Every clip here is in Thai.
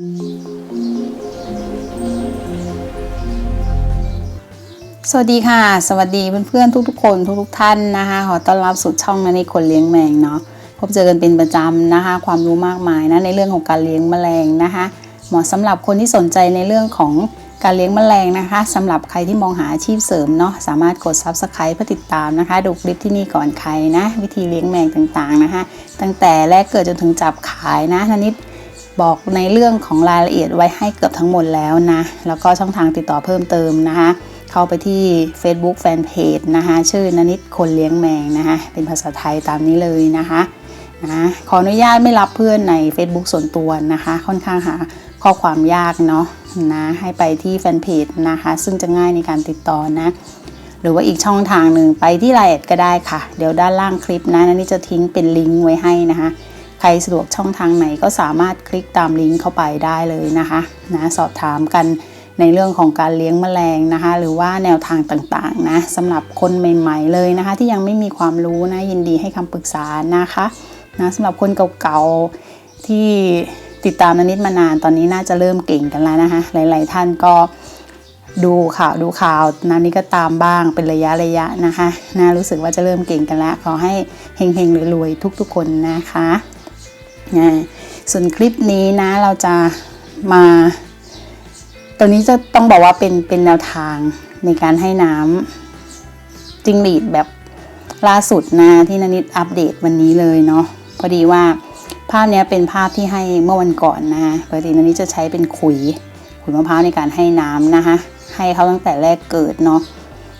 สวัสดีค่ะ สวัสดีเพื่อนๆทุกๆ คนทุกๆท่านนะคะ ขอต้อนรับสู่ช่องนันในคนเลี้ยงแมงเนาะพบเจอกันเป็นประจำนะคะ ความรู้มากมายนะในเรื่องของการเลี้ยงแมลงนะคะ เหมาะสำหรับคนที่สนใจในเรื่องของการเลี้ยงแมลงนะคะสำหรับใครที่มองหาอาชีพเสริมเนาะสามารถกด subscribe เพื่อติดตามนะคะ ดูคลิปที่นี่ก่อนใครนะ วิธีเลี้ยงแมงต่างๆนะคะ ตั้งแต่แรกเกิดจนถึงจับขายนะนันนิด บอกในเรื่องของรายละเอียดไว้ให้เกือบทั้งหมดแล้วนะ แล้วก็ช่องทางติดต่อเพิ่มเติมนะคะ เข้าไปที่ Facebook Fanpage นะคะชื่อนนิดคนเลี้ยงแมงนะคะเป็นภาษาไทยตามนี้เลยนะคะนะขออนุญาตไม่รับเพื่อนใน Facebook ส่วนตัวนะคะ ค่อนข้างหาข้อความยากเนาะนะให้ไปที่แฟนเพจนะคะ ซึ่งจะง่ายในการติดต่อนะ หรือว่าอีกช่องทางหนึ่งไปที่ไลน์ก็ได้ค่ะ เดี๋ยวด้านล่างคลิปนะนันนี่จะทิ้งเป็นลิงก์ไว้ให้นะคะ ใครสะดวกช่องทางไหนก็สามารถคลิกตามลิงก์เข้าไปได้เลยนะคะนะสอบถามกันในเรื่องของการเลี้ยงแมลงนะคะ หรือว่าแนวทางต่างๆนะสำหรับคนใหม่ ๆ เลยนะคะ ที่ยังไม่มีความรู้นะยินดีให้คำปรึกษานะคะนะสำหรับคนเก่าๆที่ติดตามนนิดมานานตอนนี้น่าจะเริ่มเก่งกันแล้วนะคะหลาย ๆ ท่านก็ดูข่าวดูข่าวนันนี้ก็ตามบ้างเป็นระยะระยะนะคะนะรู้สึกว่าจะเริ่มเก่งกันแล้ว ขอให้เฮงๆรวยๆทุก ๆ คนนะคะ ส่วนคลิปนี้นะเราจะมาตัวนี้จะต้องบอกว่าเป็นเป็นแนวทางในการให้น้ำจิงหรีดแบบล่าสุดนะที่นนิดอัปเดตวันนี้เลยเนาะพอดีว่าภาพนี้เป็นภาพที่ให้เมื่อวันก่อนนะปกตินนิดจะใช้เป็นขุย ขุยมะพร้าวในการให้น้ำนะคะ ให้เขาตั้งแต่แรกเกิดเนาะ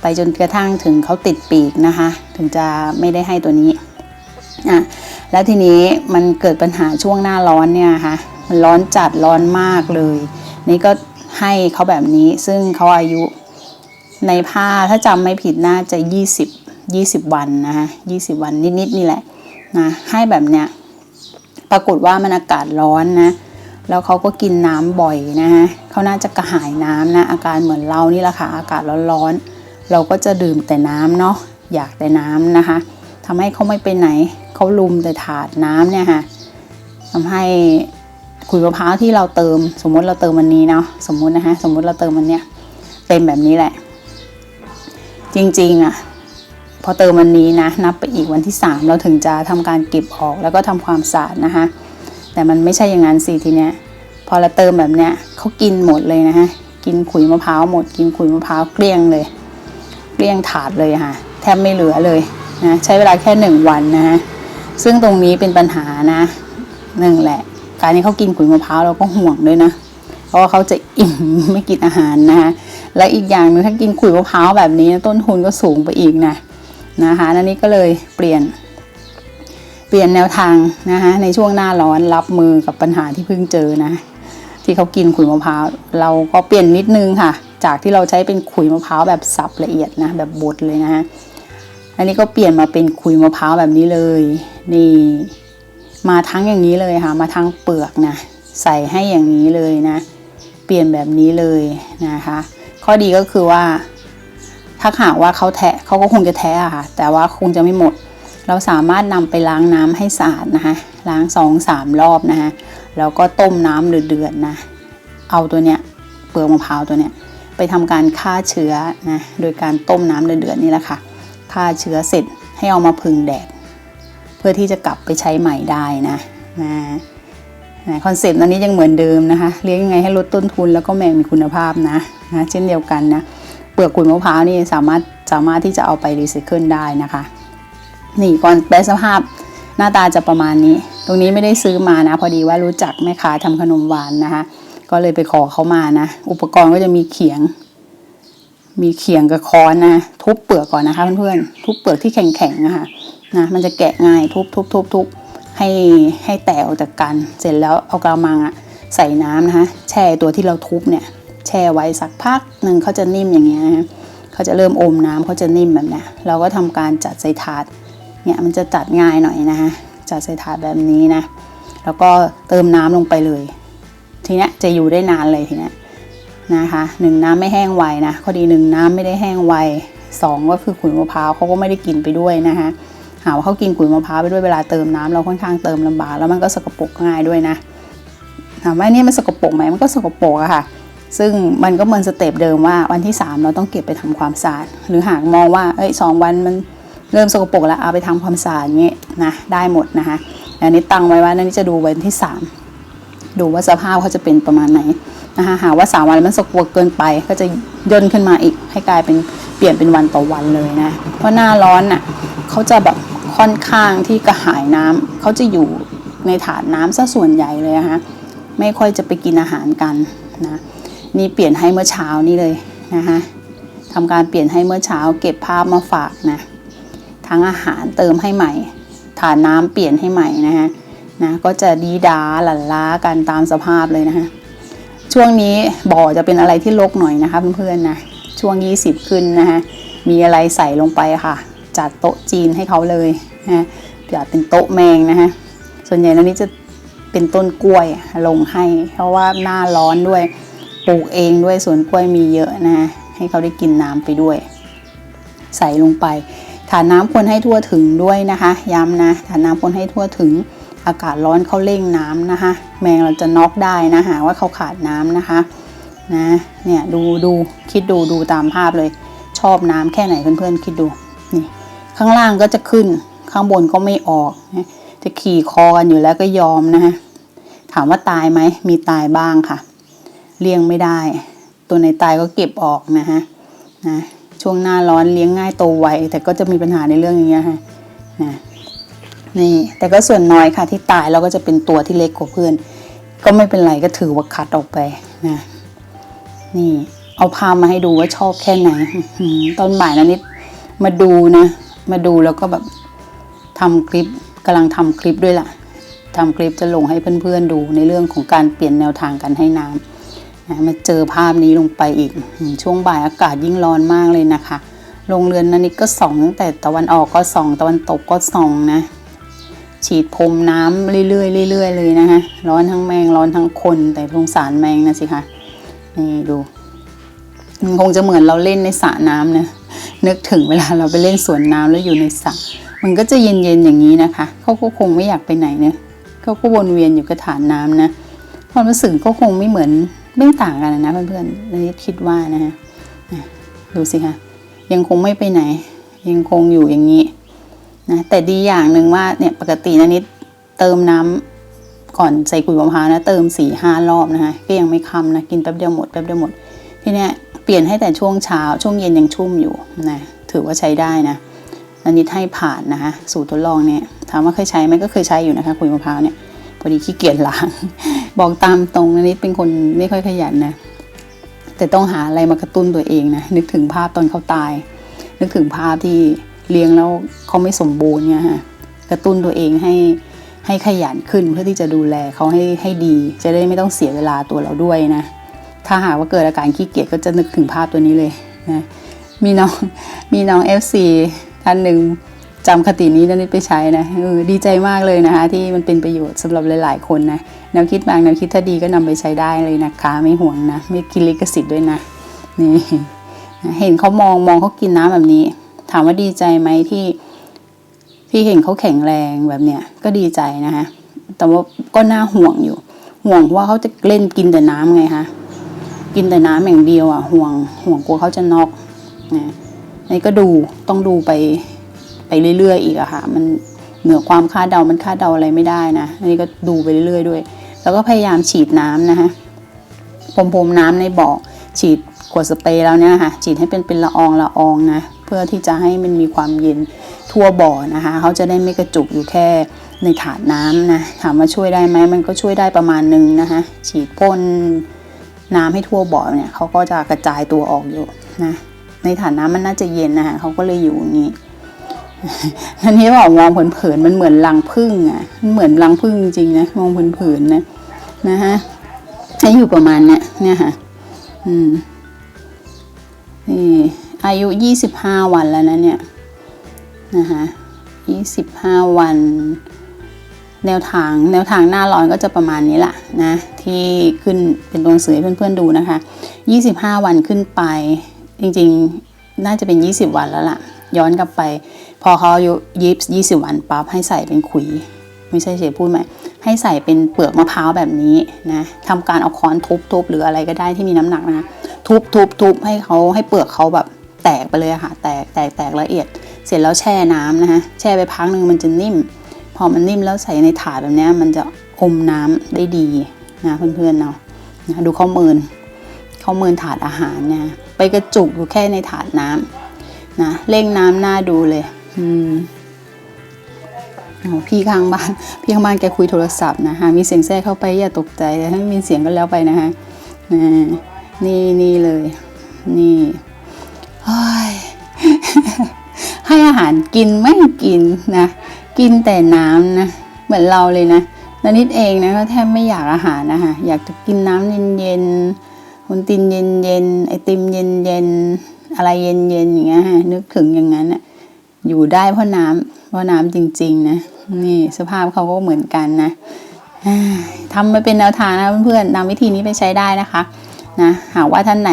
ไปจนกระทั่งถึงเขาติดปีกนะคะ ถึงจะไม่ได้ให้ตัวนี้ อะแล้วทีนี้มันเกิดปัญหาช่วงหน้าร้อนเนี่ยค่ะมันร้อนจัดร้อนมากเลย นี่ก็ให้เขาแบบนี้ซึ่งเขาอายุในผ้าถ้าจำไม่ผิดน่าจะ 20 20 วันนะคะ20 วันนิดๆนี่แหละนะให้แบบเนี้ยปรากฏว่ามันอากาศร้อนนะแล้วเขาก็กินน้ำบ่อยนะฮะเขาน่าจะกระหายน้ำนะ อาการเหมือนเรานี่แหละค่ะอากาศร้อนๆเราก็จะดื่มแต่น้ำเนาะอยากแต่น้ำนะคะทำให้เขาไม่ไปไหน เขาลุมแต่ถาดน้ำเนี่ยค่ะทำให้ขุยมะพร้าวที่เราเติม สมมติเราเติมวันนี้เนาะสมมตินะคะสมมติเราเติมวันเนี้ยเต็มแบบนี้แหละ จริงๆอะ่ะพอเติมวันนี้นะนับไปอีกวันที่สามเราถึงจะทำการเก็บออกแล้วก็ทำความสะอาดนะคะ แต่มันไม่ใช่อย่างนั้นสิทีเนี้ยพอเราเติมแบบเนี้ยเขากินหมดเลยนะฮะกินขุยมะพร้าวหมด กินขุยมะพร้าวเกลี้ยงเลย เกลี้ยงถาดเลยค่ะแทบไม่เหลือเลยนะใช้เวลาแค่หนึ่งวันนะฮะ ซึ่งตรงนี้เป็นปัญหานะหนึ่งแหละ การที่เขากินขุยมะพร้าวเราก็ห่วงด้วยนะ เพราะว่าเขาจะอิ่มไม่กินอาหารนะคะและอีกอย่างหนึงถ้ากินขุยมะพร้าวแบบนี้ต้นทุนก็สูงไปอีกนะนะคะนั่นนี่ก็เลยเปลี่ยน เปลี่ยนแนวทางนะคะในช่วงหน้าร้อนรับมือกับปัญหาที่เพิ่งเจอนะ ที่เขากินขุยมะพร้าวเราก็เปลี่ยนนิดนึงค่ะ จากที่เราใช้เป็นขุยมะพร้าวแบบสับละเอียดนะแบบบดเลยนะฮะ อันนี้ก็เปลี่ยนมาเป็นขุยมะพร้าวแบบนี้เลย นี่ มาทั้งอย่างนี้เลยค่ะ มาทั้งเปลือกนะ ใส่ให้อย่างนี้เลยนะ เปลี่ยนแบบนี้เลยนะคะ ข้อดีก็คือว่า ถ้าหากว่าเขาแทะเขาก็คงจะแทะค่ะ แต่ว่าคงจะไม่หมด เราสามารถนำไปล้างน้ำให้สะอาดนะคะ ล้างสองสามรอบนะคะ แล้วก็ต้มน้ำเดือดๆนะ เอาตัวเนี้ยเปลือกมะพร้าวตัวเนี้ยไปทำการฆ่าเชื้อนะ โดยการต้มน้ำเดือดๆนี่แหละค่ะ ฆ่าเชื้อเสร็จให้เอามาพึ่งแดด เพื่อที่จะกลับไปใช้ใหม่ได้นะนะนะคอนเซ็ปต์อันนี้ยังเหมือนเดิมนะคะเลี้ยงยังไงให้ลดต้นทุนแล้วก็แมงมีคุณภาพนะนะเช่นเดียวกันนะเปลือกกุยมะพร้าวนี่สามารถสามารถที่จะเอาไปรีไซเคิลได้นะคะนี่ก่อนแปลสภาพหน้าตาจะประมาณนี้ ตรงนี้ไม่ได้ซื้อมานะ พอดีว่ารู้จักแม่ค้าทำขนมหวานนะคะ ก็เลยไปขอเขามานะ อุปกรณ์ก็จะมีเขียง มีเขียงกับค้อนนะ ทุบเปลือกก่อนนะคะเพื่อนๆทุบเปลือกที่แข็งๆนะคะนะมันจะแกะง่ายทุบทุบทุบทุบให้ให้แตกออกจากกัน เสร็จแล้วเอากระมังอะใส่น้ำนะคะแช่ตัวที่เราทุบเนี่ย แช่ไว้สักพักหนึ่งเขาจะนิ่มอย่างเงี้ยนะเขาจะเริ่มอมน้ำเขาจะนิ่มแบบเนี้ยเราก็ทำการจัดใส่ถาดเนี่ยมันจะจัดง่ายหน่อยนะคะจัดใส่ถาดแบบนี้นะ แล้วก็เติมน้ำลงไปเลย ทีเนี้ยจะอยู่ได้นานเลยทีเนี้ย นะคะหนึ่งน้ำไม่แห้งไวนะข้อดีหนึ่งน้ำไม่ได้แห้งไวสองก็คือขุยมะพร้าวเขาก็ไม่ได้กินไปด้วยนะคะหาว่าเขากินขุยมะพร้าวไปด้วยเวลาเติมน้ำเราค่อนข้างเติมลำบากแล้วมันก็สกปรกง่ายด้วยนะถามว่านี่มันสกปรกไหมมันก็สกปรกอะค่ะ ซึ่งมันก็เหมือนสเต็ปเดิมว่าวันที่ 3 เราต้องเก็บไปทำความสะอาดหรือหากมองว่าเอ้ยสองวันมันเริ่มสกปรกแล้วเอาไปทำความสะอาดเงี้ยนะได้หมดนะคะอันนี้ตั้งไว้ว่านั่นจะดูวันที่ 3 ดูว่าสภาพเขาจะเป็นประมาณไหน นะคะหาว่า3วันมันสกปรกเกินไป ก็จะย่นขึ้นมาอีกให้กลายเป็นเปลี่ยนเป็นวันต่อวันเลยนะ เพราะหน้าร้อนน่ะเขาจะแบบค่อนข้างที่กระหายน้ำเขาจะอยู่ในถาดน้ำซะส่วนใหญ่เลยนะคะไม่ค่อยจะไปกินอาหารกันนะนี่เปลี่ยนให้เมื่อเช้านี่เลยนะคะทำการเปลี่ยนให้เมื่อเช้า เก็บภาพมาฝากนะทั้งอาหารเติมให้ใหม่ ฐานน้ำเปลี่ยนให้ใหม่นะคะนะก็จะดีดาหลั่นล้ากันตามสภาพเลยนะคะ ช่วงนี้บ่อจะเป็นอะไรที่รกหน่อยนะคะเพื่อนๆนะช่วง 20 ขึ้นนะคะมีอะไรใส่ลงไปค่ะ จัดโต๊ะจีนให้เขาเลยนะจัดเป็นโต๊ะแมงนะคะส่วนใหญ่แล้วนี่จะเป็นต้นกล้วยลงให้ เพราะว่าหน้าร้อนด้วยปลูกเองด้วยสวนกล้วยมีเยอะนะให้เขาได้กินน้ำไปด้วย ใส่ลงไป ฐานน้ำควรให้ทั่วถึงด้วยนะคะ ย้ำนะฐานน้ำควรให้ทั่วถึง อากาศร้อนเขาเร่งน้ำนะคะ แมงเราจะน็อกได้นะหาว่าเขาขาดน้ำนะคะนะเนี่ยดูดูคิดดูดูตามภาพเลย ชอบน้ำแค่ไหนเพื่อนๆคิดดูนี่ข้างล่างก็จะขึ้นข้างบนก็ไม่ออกนะจะขี่คอกันอยู่แล้วก็ยอมนะคะถามว่าตายไหมมีตายบ้างค่ะ เลี้ยงไม่ได้ ตัวไหนตายก็เก็บออกนะฮะนะช่วงหน้าร้อนเลี้ยงง่ายโตไวแต่ก็จะมีปัญหาในเรื่องอย่างเงี้ยฮะนะ นี่ แต่ก็ส่วนน้อยค่ะที่ตายเราก็จะเป็นตัวที่เล็กกว่าเพื่อน ก็ไม่เป็นไรก็ถือว่าคัดออกไปนะนี่ เอาพามาให้ดูว่าชอบแค่ไหนอื้อหือตอนบ่ายนะนิดมาดูนะ มาดูแล้วก็แบบทำคลิปกำลังทำคลิปด้วยล่ะทำคลิปจะลงให้เพื่อนๆดูในเรื่องของการเปลี่ยนแนวทางการให้น้ำนะมาเจอภาพนี้ลงไปอีก ช่วงบ่ายอากาศยิ่งร้อนมากเลยนะคะโรงเรือนนันนิดก็ส่องตั้งแต่ตะวันออกก็ส่อง ตะวันตกก็ส่องนะ ฉีดพรมน้ำเรื่อยๆเรื่อยๆเลยนะคะร้อนทั้งแมงร้อนทั้งคนแต่สงสารแมงนะสิคะนี่ดูมันคงจะเหมือนเราเล่นในสระน้ำนะนึกถึงเวลาเราไปเล่นสวนน้ำแล้วอยู่ในสระมันก็จะเย็นๆอย่างนี้นะคะเขาก็คงไม่อยากไปไหนเนะเขาก็วนเวียนอยู่กับฐานน้ำนะความรู้สึกก็คงไม่เหมือนไม่ต่างกันนะเพื่อนๆอันนี้คิดว่านะฮะดูสิคะยังคงไม่ไปไหน ยังคงอยู่อย่างนี้ นะแต่ดีอย่างหนึ่งว่าเนี่ยปกตินะนิดเติมน้ำก่อนใส่กุยมะพร้าวนะเติมสี่ห้ารอบนะคะก็ยังไม่คำนะกินแป๊บเดียวหมดแป๊บเดียวหมดทีเนี้ยเปลี่ยนให้แต่ช่วงเช้าช่วงเย็นยังชุ่มอยู่นะถือว่าใช้ได้นะอันนี้ให้ผ่านนะคะสูตรทดลองเนี่ยถามว่าเคยใช้ไหมก็เคยใช้อยู่นะคะคุยมะพร้าวเนี่ยพอดีขี้เกียจล้าง บอกตามตรงนะนี่เป็นคนไม่ค่อยขยันนะแต่ต้องหาอะไรมากระตุ้นตัวเองนะนึกถึงภาพตอนเขาตาย นึกถึงภาพที่ เลี้ยงแล้วเขาไม่สมบูรณ์เนี่ยฮะกระตุ้นตัวเองให้ให้ขยันขึ้นเพื่อที่จะดูแลเขาให้ให้ดี จะได้ไม่ต้องเสียเวลาตัวเราด้วยนะ ถ้าหากว่าเกิดอาการขี้เกียจก็จะนึกถึงภาพตัวนี้เลยนะมีน้องมีน้อง FC ท่านหนึ่งจำคตินี้นั่นไปใช้นะดีใจมากเลยนะคะ ที่มันเป็นประโยชน์สำหรับหลาย ๆ คนนะแนวคิดบางแนวคิดถ้าดีก็นำไปใช้ได้เลยนะคะ ไม่ห่วงนะ ไม่กินลิขสิทธิ์ด้วยนะนี่เห็นเขามองมองเขากินน้ำแบบนี้ามว่าดีใจไหมที่ที่เห็นเขาแข็งแรงแบบเนี้ยก็ดีใจนะคะแต่ว่าก็น่าห่วงอยู่ ห่วงว่าเขาจะเล่นกินแต่น้ำไงคะกินแต่น้ำอย่างเดียวอะ ห่วงห่วงกลัวเขาจะน็อกนะนี่ก็ดูต้องดูไปไปเรื่อยๆอีกอะค่ะ มันเหนือความคาดเดา มันคาดเดาอะไรไม่ได้นะอันนี้ก็ดูไปเรื่อยๆด้วย แล้วก็พยายามฉีดน้ำนะคะพรมๆน้ำในบ่อฉีดขวดสเปรย์แล้วเนี่ยค่ะฉีดให้เป็นเป็นละอองละอองนะ เพื่อที่จะให้มันมีความเย็นทั่วบ่อนะคะเขาจะได้ไม่กระจุกอยู่แค่ในถาดน้ำนะถามว่าช่วยได้ไหมมันก็ช่วยได้ประมาณนึงนะคะฉีดพ่นน้ำให้ทั่วบ่อเนี่ยเขาก็จะกระจายตัวออกอยู่นะในถาดน้ำมันน่าจะเย็นนะคะเขาก็เลยอยู่อย่างนี้อันนี้บอกมองเผินๆมันเหมือนรังผึ้งอะมันเหมือนรังผึ้งจริงๆนะมองเผินๆนะนะฮะให้อยู่ประมาณเนี้ยเนี่ยค่ะ อืม นี่อายุยี่สิบห้าวันแล้วนะเนี่ยนะคะยี่สิบห้าวัน แนวทางแนวทางหน้าร้อนก็จะประมาณนี้แหละนะที่ขึ้นเป็นตัวหนังสือให้เพื่อนๆดูนะคะยี่สิบห้าวันขึ้นไป จริงๆน่าจะเป็นยี่สิบวันแล้วล่ะ ย้อนกลับไป พอเขาอายุยี่ยี่สิบวันปั๊บให้ใส่เป็นขุย ไม่ใช่เฉยพูดใหม่ให้ใส่เป็นเปลือกมะพร้าวแบบนี้นะทำการเอาค้อนทุบๆหรืออะไรก็ได้ที่มีน้ำหนักนะ ทุบทุบทุบให้เขาให้เปลือกเขาแบบแตกไปเลยค่ะ แตกแตกแตกละเอียด เสร็จแล้วแช่น้ำนะคะแช่ไปพักหนึ่งมันจะนิ่ม พอมันนิ่มแล้วใส่ในถาดแบบนี้มันจะอมน้ำได้ดีนะเพื่อนๆเนาะนะดูข้อมือข้อมือถาดอาหารเนี่ยไปกระจุกอยู่แค่ในถาดน้ำนะเร่งน้ำหน้าดูเลย อืมโอ้พี่ข้างบ้านพี่ข้างบ้านแกคุยโทรศัพท์นะคะมีเสียงแทรกเข้าไปอย่าตกใจถ้าม่มีเสียงก็แล้วไปนะคะนะ นี่นี่เลย นี่ให้อาหารกินไม่กินนะ กินแต่น้ำนะ เหมือนเราเลยนะนนิดเองนะก็แทบไม่อยากอาหารนะคะอยากจะกินน้ำเย็นๆคนตินเย็นๆไอติมเย็นๆอะไรเย็นๆอย่างเงี้ยฮะนึกถึงอย่างนั้นอะอยู่ได้เพราะน้ำเพราะน้ำจริงๆนะนี่สภาพเขาก็เหมือนกันนะทำมาเป็นแนวทางนะเพื่อนๆนำวิธีนี้ไปใช้ได้นะคะ นะหากว่าท่านไหน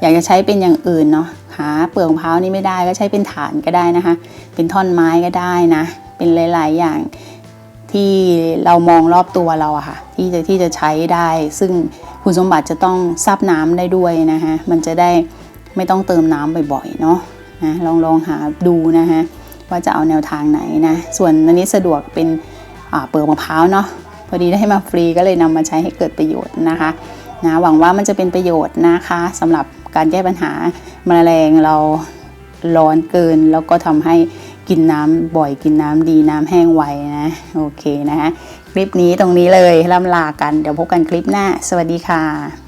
อยากจะใช้เป็นอย่างอื่นเนาะหาเปลือกมะพร้าวนี่ไม่ได้ก็ใช้เป็นฐานก็ได้นะคะ เป็นท่อนไม้ก็ได้นะ เป็นหลาย ๆ อย่างที่เรามองรอบตัวเราอะค่ะที่จะที่จะใช้ได้ ซึ่งคุณสมบัติจะต้องซับน้ำได้ด้วยนะคะมันจะได้ไม่ต้องเติมน้ำบ่อย ๆ เนาะนะลองลองหาดูนะคะว่าจะเอาแนวทางไหนนะ ส่วนอันนี้สะดวกเป็นเปลือกมะพร้าวเนาะพอดีได้มาฟรีก็เลยนำมาใช้ให้เกิดประโยชน์นะคะ นะหวังว่ามันจะเป็นประโยชน์นะคะสำหรับการแก้ปัญหาแมลงเราร้อนเกิน แล้วก็ทำให้กินน้ำบ่อยกินน้ำดีน้ำแห้งไวนะโอเคนะคะคลิปนี้ตรงนี้เลยล่ำลากันเดี๋ยวพบกันคลิปหน้า สวัสดีค่ะ